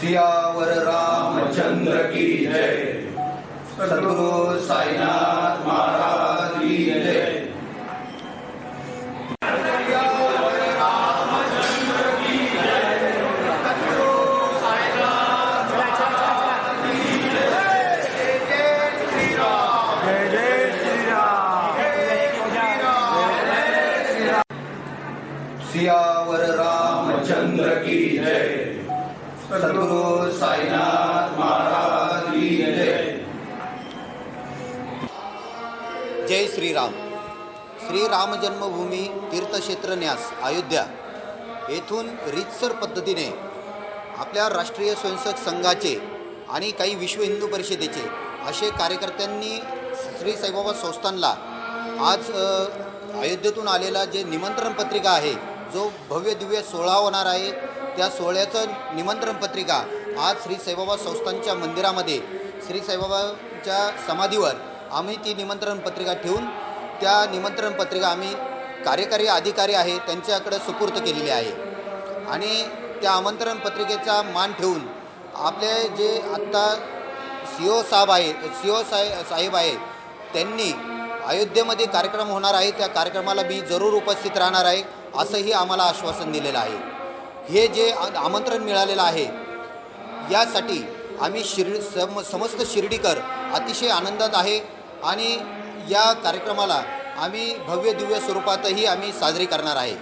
सियावर रामचंद्र की जय सदगुरु साईनाथ महाराज सियावर रामचंद्र की जय। सद्गुरु साईनाथ महाराज की जय। जय श्रीराम। श्रीराम जन्मभूमी तीर्थक्षेत्र न्यास अयोध्या येथून रीतसर पद्धतीने आपल्या राष्ट्रीय स्वयंसेवक संघाचे आणि काही विश्व हिंदू परिषदेचे असे कार्यकर्त्यांनी श्री साईबाबा संस्थानला आज अयोध्येतून आलेला जे निमंत्रण पत्रिका आहे जो भव्य दिव्य सोहळा होणार आहे त्या सोहळ्याचं निमंत्रण पत्रिका आज श्री साईबाबा संस्थानच्या मंदिरामध्ये श्री साईबाबाच्या समाधीवर आम्ही ती निमंत्रण पत्रिका ठेवून त्या निमंत्रण पत्रिका आम्ही कार्यकारी अधिकारी आहे त्यांच्याकडे सुपूर्त केलेली आहे. आणि त्या आमंत्रण पत्रिकेचा मान ठेवून आपले जे आत्ता सी ओ साहेब आहे सी ओ साहे साहेब आहे त्यांनी अयोध्येमध्ये कार्यक्रम होणार आहे त्या कार्यक्रमाला मी जरूर उपस्थित राहणार आहे. असंही आम्हाला आश्वासन दिलेलं आहे. हे जे आमंत्रण मिळालेलं आहे यासाठी आम्ही शिर्डी सम समस्त शिर्डीकर अतिशय आनंदात आहे आणि या कार्यक्रमाला आम्ही भव्य दिव्य स्वरूपातही आम्ही साजरी करणार आहे.